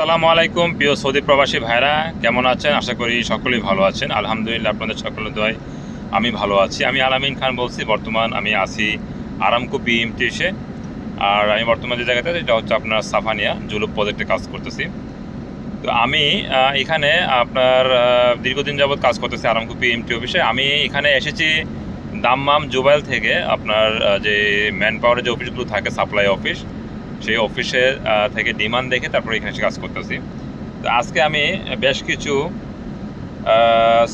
আসসালামু আলাইকুম, প্রিয় সৌদি প্রবাসী ভাইরা, কেমন আছেন? আশা করি সকলেই ভালো আছেন। আলহামদুলিল্লাহ, আপনাদের সকলের দোয়ায় আমি ভালো আছি। আমি আলামিন খান বলছি, বর্তমান আমি আছি আরামকো বিএমটিসে আর আমি বর্তমান যে জায়গাতে এটা হচ্ছে আপনার সাফানিয়া, জুলুপ প্রজেক্টে কাজ করতেছি। তো আমি এখানে আপনার দীর্ঘদিন যাবৎ কাজ করতেছি আরামকো পিএমটি অফিসে। আমি এখানে এসেছি দাম্মাম জুবাইল থেকে আপনার যে ম্যান পাওয়ারের যে অফিসগুলো থাকে সাপ্লাই অফিস সেই অফিসে থেকে ডিমান্ড দেখে তারপরে এখানে এসে কাজ করতেছি। তো আজকে আমি বেশ কিছু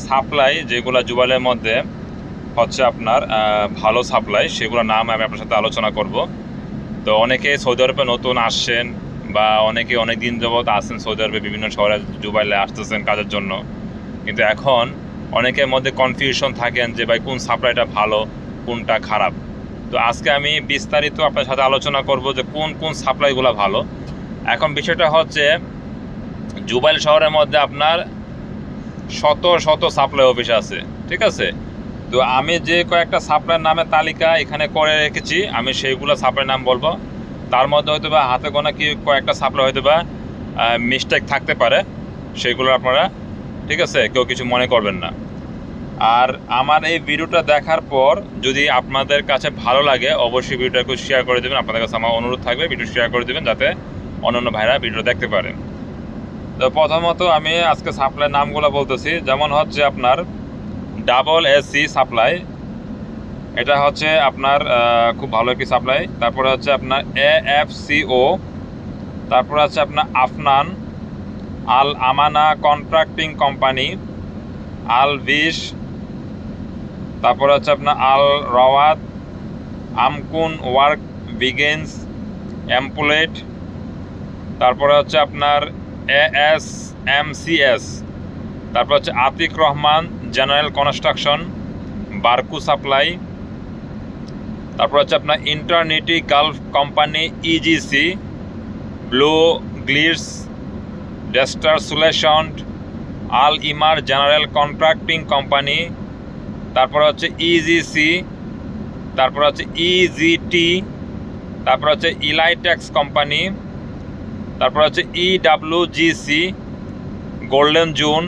সাপ্লাই যেগুলো জুবাইলের মধ্যে হচ্ছে আপনার ভালো সাপ্লাই সেগুলো নাম আমি আপনার সাথে আলোচনা করব। তো অনেকে সৌদি আরবে নতুন আসছেন বা অনেকে অনেক দিন যাবৎ আসছেন সৌদি আরবে, বিভিন্ন শহরে জুবাইলে আসতেছেন কাজের জন্য। কিন্তু এখন অনেকের মধ্যে কনফিউশন থাকেন যে, ভাই, কোন সাপ্লাইটা ভালো, কোনটা খারাপ? তো আজকে আমি বিস্তারিত আপনার সাথে আলোচনা করব যে কোন কোন সাপ্লাইগুলো ভালো। এখন বিষয়টা হচ্ছে, জুবাইল শহরের মধ্যে আপনার শত শত সাপ্লাই অফিস আছে, ঠিক আছে? তো আমি যে কয়েকটা সাপ্লাইয়ের নামের তালিকা এখানে করে রেখেছি, আমি সেইগুলো সাপ্লাইয়ের নাম বলব। তার মধ্যে হয়তো বা হাতে গোনা কি কয়েকটা সাপ্লাই হয়তো বা মিস্টেক থাকতে পারে, সেইগুলো আপনারা, ঠিক আছে? কেউ কিছু মনে করবেন না। আর আমার এই ভিডিওটা দেখার পর যদি আপনাদের কাছে ভালো লাগে, অবশ্যই ভিডিওটা একটু শেয়ার করে দেবেন। আপনাদের কাছে আমার অনুরোধ থাকবে ভিডিও শেয়ার করে দেবেন যাতে অন্যান্য ভাইরা ভিডিও দেখতে পারেন তো প্রথমত আমি আজকে সাপ্লাই নামগুলো বলতেছি। যেমন হচ্ছে আপনার ডাবল এসি সাপ্লাই এটা হচ্ছে আপনার খুব ভালো একটি সাপ্লাই তারপরে হচ্ছে আপনার এ এফ সিও তারপরে হচ্ছে আপনার আফনান আল আমানা কন্ট্রাক্টিং কোম্পানি আল বিশ তারপরে হচ্ছে আপনার আল রওয়াত, আমকুন, ওয়ার্ক, বিগেন্স এমপুলেট তারপরে হচ্ছে আপনার A S M C S, তারপর হচ্ছে আতিক রহমান, জেনারেল কনস্ট্রাকশন, বারকু সাপ্লাই, তারপর হচ্ছে আপনার ইন্টারনেটি গালফ কোম্পানি ইজিসি ব্লু গ্লিডস disaster solution Al Emar general contracting company তারপর হচ্ছে ইজিসি তারপর হচ্ছে ইজিটি তারপর হচ্ছে ইলাইটেক্স কোম্পানি তারপর হচ্ছে EWGC golden June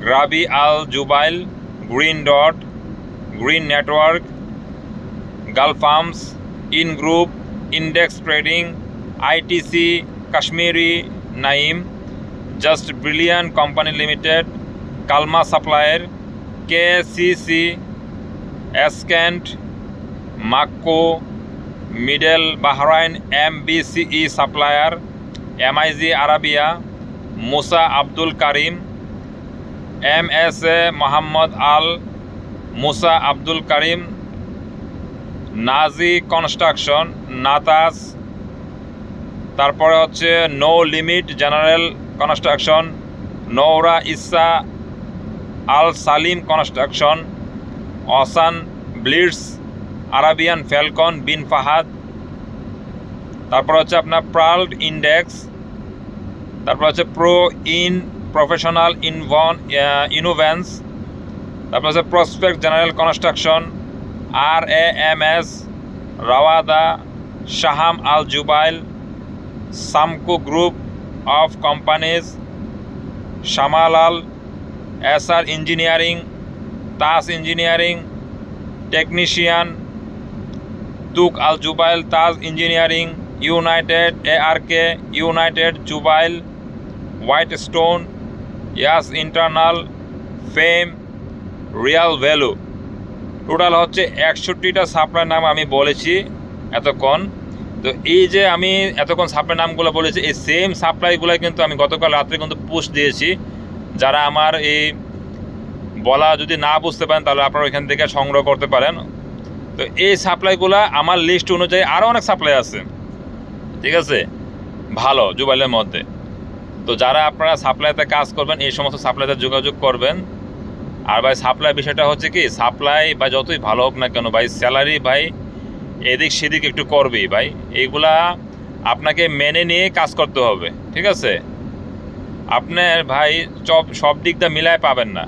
গ্রাবি Al Jubail green dot green network gulf farms in group index trading ITC Kashmiri Naim just brilliant company limited কালমা supplier K CC এসক্যান্ট মাক্কো, middle, Bahrain M BCE supplier, MIG Arabia, Musa Abdul Karim M S A Mohammad Al Musa Abdul Karim, Naji construction, নাতাস, তারপরে হচ্ছে no limit general construction Noura Isa Al Salim construction, অসান ব্লিডস Arabian Falcon bin Fahad, তারপর হচ্ছে আপনার প্রাল্ড index, তারপর হচ্ছে pro in professional ইনভন ইনোভেন্স, তারপর হচ্ছে prospect general construction, R A M S, Rawada, Shaham Al Jubail Samco group of companies, শামালাল S R engineering, Tas engineering, technician তুক Al Jubail Taj engineering, united A R K united Jubail, white stone, Yas internal, fame, real value. Total হচ্ছে একষট্টিটা supply নাম আমি বলেছি এতক্ষণ। তো এই যে আমি এতক্ষণ সাপ্লাই নামগুলো বলেছি, এই সেম সাপ্লাইগুলো কিন্তু আমি গতকাল রাত্রে কিন্তু পোস্ট দিয়েছি। যারা আমার এই বলা যদি না বুঝতে পারেন, তাহলে আপনারা ওইখান থেকে সংগ্রহ করতে পারেন। তো এই সাপ্লাইগুলো আমার লিস্ট অনুযায়ী আরও অনেক সাপ্লাই আছে। ঠিক আছে? ভালো, জুবাইলের মধ্যে। তো যারা আপনারা সাপ্লাইতে কাজ করবেন, এই সমস্ত সাপ্লাইতে যোগাযোগ করবেন। আর ভাই সাপ্লাই বিষয়টা হচ্ছে কি সাপ্লাই বা যতই ভালো হোক না কেন, ভাই স্যালারি ভাই, এদিক সেদিক একটু করবেই ভাই। এইগুলা আপনাকে মেনে নিয়ে কাজ করতে হবে। ঠিক আছে? আপনার ভাই সব সব দিকটা মিলায় পাবেন না।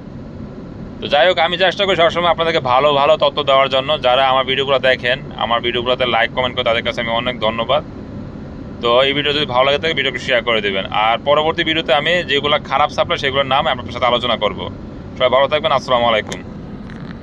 তো যাই হোক, আমি চেষ্টা করি সবসময় আপনাদেরকে ভালো ভালো তথ্য দেওয়ার জন্য। যারা আমার ভিডিওগুলো দেখেন, আমার ভিডিওগুলোতে লাইক কমেন্ট করে তাদের কাছে আমি অনেক ধন্যবাদ। তো এই ভিডিও যদি ভালো লাগে থাকে, ভিডিওকে শেয়ার করে দেবেন। আর পরবর্তী ভিডিওতে আমি যেগুলো খারাপ সাপ্লাই সেগুলোর নাম আপনার সাথে আলোচনা করব। সবাই ভালো থাকবেন, আসসালামু আলাইকুম।